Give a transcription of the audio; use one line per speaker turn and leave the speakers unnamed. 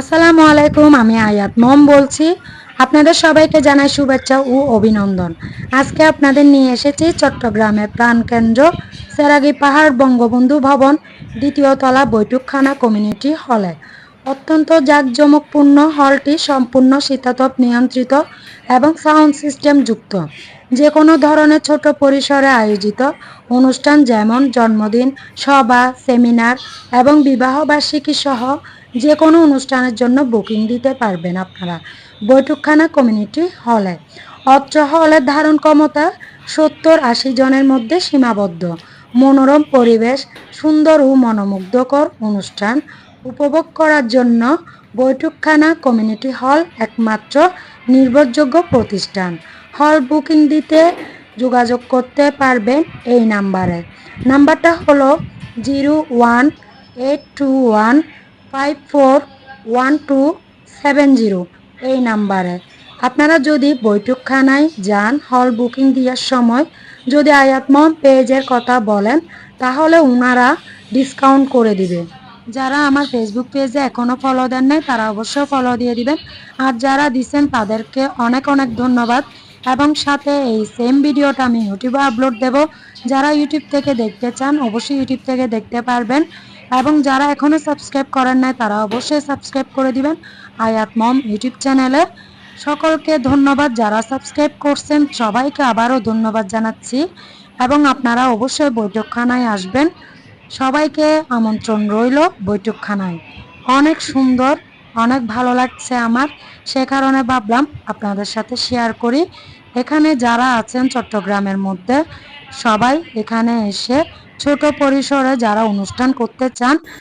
আসসালামু আলাইকুম, আমি আয়াত মম বলছি। আপনাদের সবাইকে জানাই শুভেচ্ছা ও অভিনন্দন। আজকে আপনাদের নিয়ে এসেছি চট্টগ্রামের প্রাণকেন্দ্র সেরাগি পাহাড় বঙ্গবন্ধু ভবন দ্বিতীয় তলা বৈঠকখানা কমিউনিটি হলে। অত্যন্ত জাঁকজমকপূর্ণ হলটি সম্পূর্ণ শীতাতপ নিয়ন্ত্রিত এবং সাউন্ড সিস্টেম যুক্ত। যে কোনো ধরনের ছোট পরিসরে আয়োজিত অনুষ্ঠান যেমন জন্মদিন, সভা, সেমিনার এবং বিবাহ বার্ষিকী সহ যে কোনো অনুষ্ঠানের জন্য বুকিং দিতে পারবেন আপনারা। বৈঠকখানা কমিউনিটি হলে। অত্র হলের ধারণ ক্ষমতা সত্তর আশি জনের মধ্যে সীমাবদ্ধ। মনোরম পরিবেশ, সুন্দর ও মনোমুগ্ধকর অনুষ্ঠান উপভোগ করার জন্য বৈঠকখানা কমিউনিটি হল একমাত্র নির্ভরযোগ্য প্রতিষ্ঠান। হল বুকিং দিতে যোগাযোগ করতে পারবেন এই নাম্বারে। নাম্বারটা হলো zero one eight two one five four one two seven zero এই নাম্বারে। আপনারা যদি বৈঠকখানায় যান হল বুকিং দেওয়ার সময় যদি আয়াতমম পেজের কথা বলেন, তাহলে ওনারা ডিসকাউন্ট করে দিবে। যারা আমার ফেসবুক পেজে এখনও ফলো দেন নাই, তারা অবশ্যই ফলো দিয়ে দিবেন। আর যারা দিচ্ছেন তাদেরকে অনেক অনেক ধন্যবাদ। এবং সাথে এই সেম ভিডিওটা আমি ইউটিউবে আপলোড দেব। যারা ইউটিউব থেকে দেখতে চান, অবশ্যই ইউটিউব থেকে দেখতে পারবেন। এবং যারা এখনও সাবস্ক্রাইব করেন নাই, তারা অবশ্যই সাবস্ক্রাইব করে দিবেন। আয়াত মম ইউটিউব চ্যানেলে সকলকে ধন্যবাদ যারা সাবস্ক্রাইব করছেন। সবাইকে আবারও ধন্যবাদ জানাচ্ছি এবং আপনারা অবশ্যই বৈঠকখানায় আসবেন। সবাইকে আমন্ত্রণ রইল বৈঠকখানায়। অনেক সুন্দর, অনেক ভালো লাগছে আমার। সে কারণে ভাবলাম আপনাদের সাথে শেয়ার করি। এখানে যারা আছেন চট্টগ্রামের মধ্যে সবাই এখানে এসে ছোট পরিসরে যারা অনুষ্ঠান করতে চান